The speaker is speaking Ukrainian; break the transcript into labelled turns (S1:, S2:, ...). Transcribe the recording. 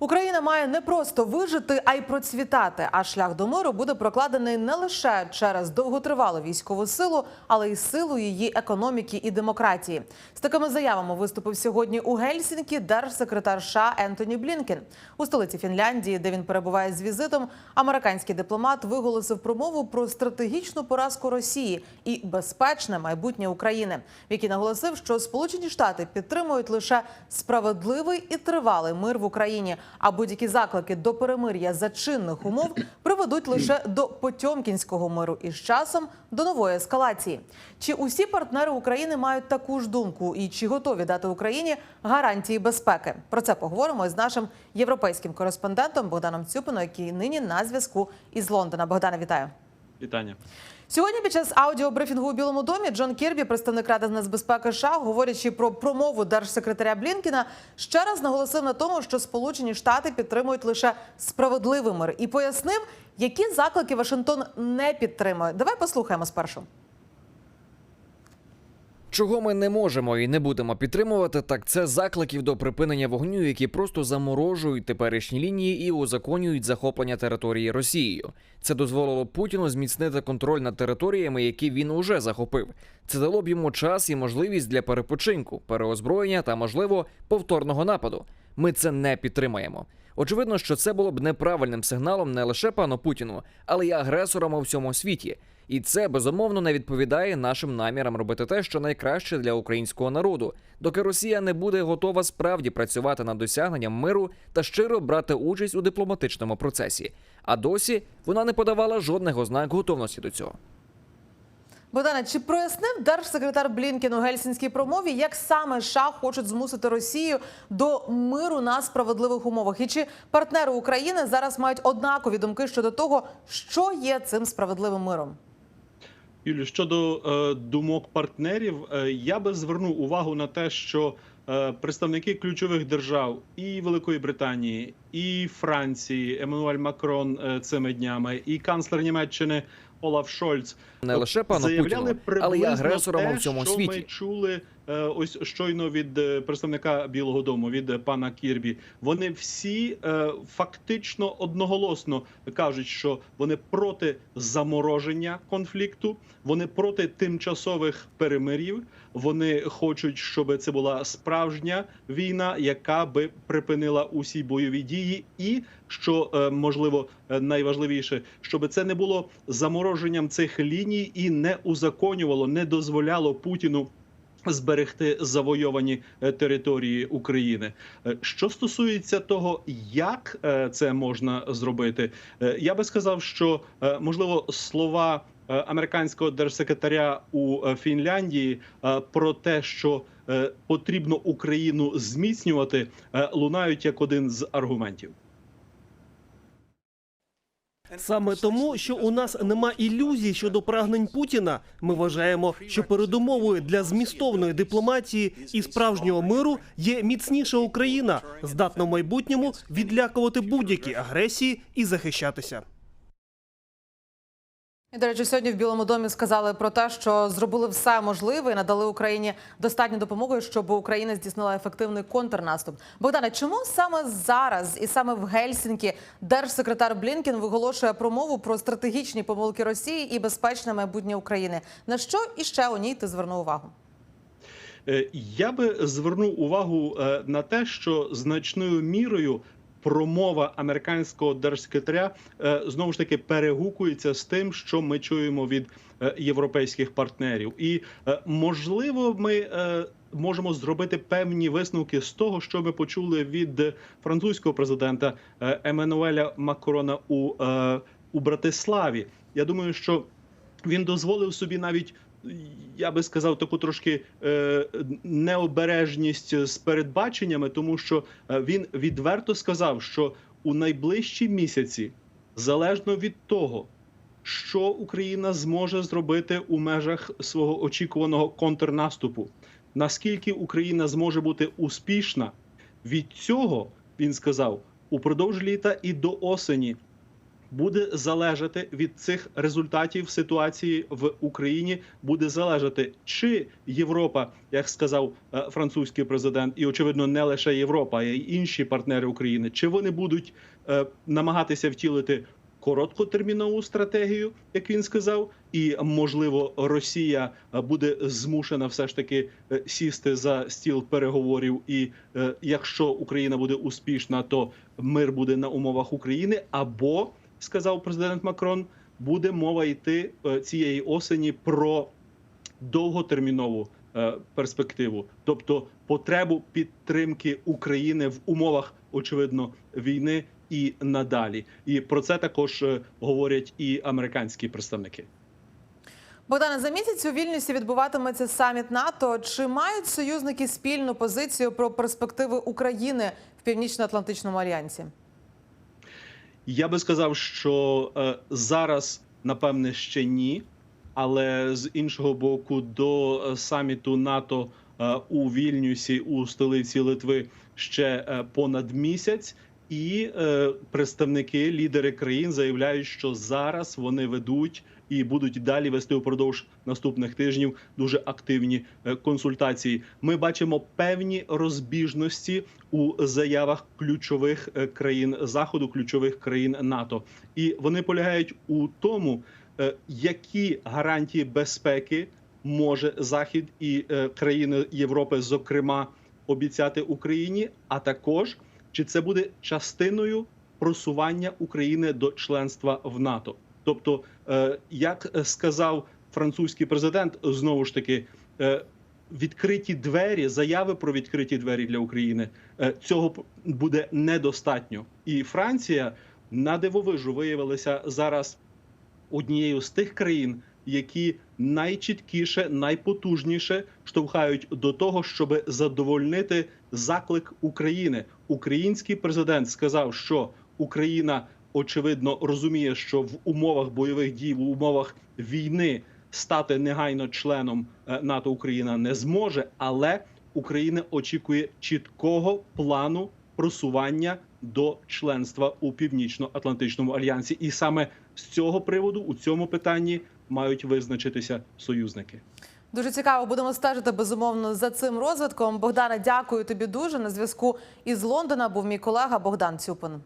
S1: Україна має не просто вижити, а й процвітати. А шлях до миру буде прокладений не лише через довготривалу військову силу, але й силу її економіки і демократії. З такими заявами виступив сьогодні у Гельсінкі держсекретар США Ентоні Блінкен. У столиці Фінляндії, де він перебуває з візитом, американський дипломат виголосив промову про стратегічну поразку Росії і безпечне майбутнє України, в якій наголосив, що Сполучені Штати підтримують лише справедливий і тривалий мир в Україні. А будь-які заклики до перемир'я за чинних умов приведуть лише до потьомкінського миру і з часом до нової ескалації. Чи усі партнери України мають таку ж думку, і чи готові дати Україні гарантії безпеки? Про це поговоримо з нашим європейським кореспондентом Богданом Цюпино, який нині на зв'язку із Лондона. Богдане, вітаю.
S2: Вітання.
S1: Сьогодні під час аудіобрифінгу у Білому домі Джон Кірбі, представник Ради з нацбезпеки США, говорячи про промову держсекретаря Блінкіна, ще раз наголосив на тому, що Сполучені Штати підтримують лише справедливий мир і пояснив, які заклики Вашингтон не підтримує. Давай послухаємо спершу.
S3: Чого ми не можемо і не будемо підтримувати, так це закликів до припинення вогню, які просто заморожують теперішні лінії і узаконюють захоплення території Росією. Це дозволило Путіну зміцнити контроль над територіями, які він уже захопив. Це дало б йому час і можливість для перепочинку, переозброєння та, можливо, повторного нападу. Ми це не підтримаємо. Очевидно, що це було б неправильним сигналом не лише пану Путіну, але й агресорам у всьому світі. І це безумовно не відповідає нашим намірам робити те, що найкраще для українського народу, доки Росія не буде готова справді працювати над досягненням миру та щиро брати участь у дипломатичному процесі. А досі вона не подавала жодних ознак готовності до цього.
S1: Богдане, чи прояснив держсекретар Блінкен у гельсінській промові, як саме США хочуть змусити Росію до миру на справедливих умовах? І чи партнери України зараз мають однакові думки щодо того, що є цим справедливим миром?
S2: Юлю, щодо е, думок партнерів, е, я би звернув увагу на те, що е, представники ключових держав і Великої Британії, і Франції, Еммануель Макрон е, цими днями, і канцлер Німеччини Олаф Шольц
S3: Не лише пану Путіну, але й агресорам
S2: те,
S3: у всьому
S2: що
S3: світі.
S2: Ми чули е, ось щойно від е, представника Білого Дому, від е, пана Кірбі. Вони всі фактично одноголосно кажуть, що вони проти замороження конфлікту, вони проти тимчасових перемирів. Вони хочуть, щоб це була справжня війна, яка би припинила усі бойові дії, і що е, можливо е, найважливіше, щоб це не було замороженням цих ліній і не узаконювало, не дозволяло Путіну. Зберегти завойовані е, території України. Що стосується того, як це можна зробити, я би сказав, що можливо слова американського держсекретаря у Фінляндії про те, що потрібно Україну зміцнювати, лунають як один з аргументів.
S4: Саме тому, що у нас нема ілюзій щодо прагнень Путіна, ми вважаємо, що передумовою для змістовної дипломатії і справжнього миру є міцніша Україна, здатна в майбутньому відлякувати будь-які агресії і захищатися.
S1: До речі, сьогодні в Білому домі сказали про те, що зробили все можливе і надали Україні достатньо допомоги, щоб Україна здійснила ефективний контрнаступ. Богдане, чому саме зараз і саме в Гельсінкі держсекретар Блінкен виголошує промову про стратегічні помилки Росії і безпечне майбутнє України? На що іще у ній ти звернув увагу?
S2: Е, Я би звернув увагу е, на те, що значною мірою промова американського держсекретаря е, знову ж таки перегукується з тим, що ми чуємо від е, європейських партнерів, і е, можливо, ми. Можемо зробити певні висновки з того, що ми почули від французького президента Еммануеля Макрона у, у Братиславі. Я думаю, що він дозволив собі навіть я би сказав, таку трошки е, необережність з передбаченнями, тому що е, він відверто сказав, що у найближчі місяці, залежно від того, що Україна зможе зробити у межах свого очікуваного контрнаступу, наскільки Україна зможе бути успішна, від цього він сказав упродовж літа і до осені буде залежати від цих результатів ситуації в Україні. Буде залежати, чи Європа, як сказав е, французький президент, і очевидно, не лише Європа, а й інші партнери України, чи вони будуть е, намагатися втілити короткотермінову стратегію, як він сказав, і можливо Росія е, буде змушена все ж таки сісти за стіл переговорів. І якщо Україна буде успішна, то мир буде на умовах України. Або сказав президент Макрон, буде мова йти е, цієї осені про довготермінову е, перспективу, тобто потребу підтримки України в умовах очевидно війни і надалі. І про це також е, говорять і американські представники.
S1: Богдане, за місяць у Вільнюсі відбуватиметься саміт НАТО. Чи мають союзники спільну позицію про перспективи України в Північно-Атлантичному альянсі?
S2: Я би сказав, що е, зараз напевне ще ні, але з іншого боку, до е, саміту НАТО е, у Вільнюсі у столиці Литви ще е, понад місяць. І е, представники, лідери країн заявляють, що зараз вони ведуть і будуть далі вести упродовж наступних тижнів дуже активні е, консультації. Ми бачимо певні розбіжності у заявах ключових е, країн заходу, ключових країн НАТО, і вони полягають у тому, е, які гарантії безпеки може Захід і країни Європи, зокрема, обіцяти Україні, а також чи це буде частиною просування України до членства в НАТО. Тобто, е, як сказав французький президент, знову ж таки, е, відкриті двері, заяви про відкриті двері для України е, цього буде недостатньо. І Франція на дивовижу виявилася зараз однією з тих країн, які найчіткіше, найпотужніше штовхають до того, щоб задовольнити заклик України. Український президент сказав, що Україна очевидно розуміє, що в умовах бойових дій, в умовах війни стати негайно членом е, НАТО Україна не зможе, але Україна очікує чіткого плану просування до членства у північно-атлантичному альянсі, і саме з цього приводу у цьому питанні мають визначитися союзники.
S1: Дуже цікаво, будемо стежити безумовно за цим розвитком. Богдане, дякую тобі дуже. На зв'язку із Лондона був мій колега Богдан Цюпин.